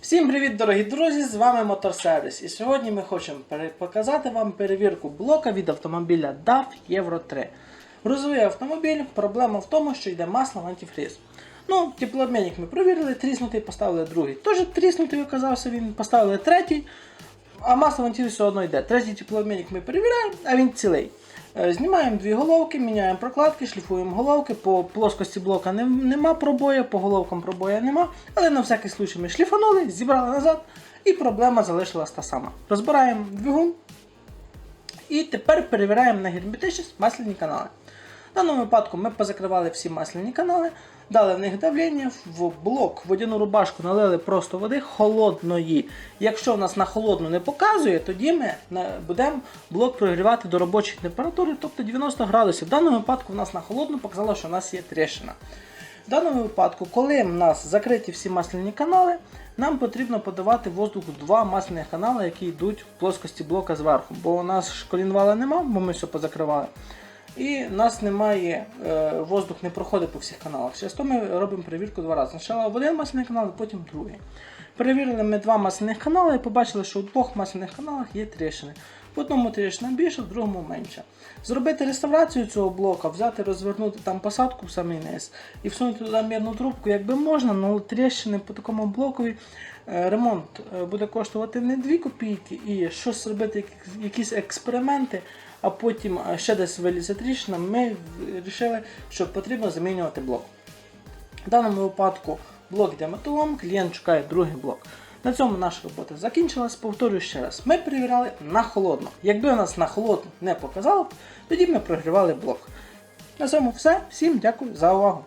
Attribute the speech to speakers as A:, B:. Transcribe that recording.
A: Всім привіт, дорогі друзі! З вами Моторсервіс. І сьогодні ми хочемо показати вам перевірку блока від автомобіля DAF Euro 3. Грузовий автомобіль, проблема в тому, що йде масло в антифріз. Ну, теплообмінник ми провірили, тріснутий, поставили другий. Теж тріснутий оказався він, поставили третій, а масло в антифріз все одно йде. Третій теплообмінник ми перевіряємо, а він цілий. Е, Знімаємо дві головки, міняємо прокладки, шліфуємо головки. По плоскості блока не- нема пробою, по головкам пробоя нема. Але на всякий случай ми шліфанули, зібрали назад і проблема залишилась та сама. Розбираємо двигун і тепер перевіряємо на герметичність масляні канали. В даному випадку ми позакривали всі масляні канали, дали в них давлення, в блок водяну рубашку налили просто води холодної. Якщо в нас на холодну не показує, тоді ми будемо блок прогрівати до робочої температури, тобто 90 градусів. В даному випадку в нас на холодну показало, що в нас є тріщина. В даному випадку, коли в нас закриті всі масляні канали, нам потрібно подавати воздух два масляних канали, які йдуть в плоскості блока зверху. Бо у нас колінвала нема, бо ми все позакривали. І в нас немає, е, воздух не проходить по всіх каналах. Через то ми робимо перевірку два рази. Спочатку в один масляний канал, а потім другий. Перевірили ми два масляних канали і побачили, що у двох масляних каналах є тріщини. В одному тріщина більше, в другому менше. Зробити реставрацію цього блока, взяти, розвернути там посадку в самий низ і всунути туди мірну трубку, якби можна, але тріщини по такому блокові. е, Ремонт е, буде коштувати не 2 копійки і щось робити, якісь експерименти, а потім е, ще десь вилізе тріщина, ми вирішили, що потрібно замінювати блок. В даному випадку блок йде металом, клієнт шукає другий блок. На цьому наша робота закінчилась. Повторюю ще раз, ми перевіряли на холодно. Якби нас на холодно не показало, б, тоді ми прогрівали блок. На цьому все. Всім дякую за увагу.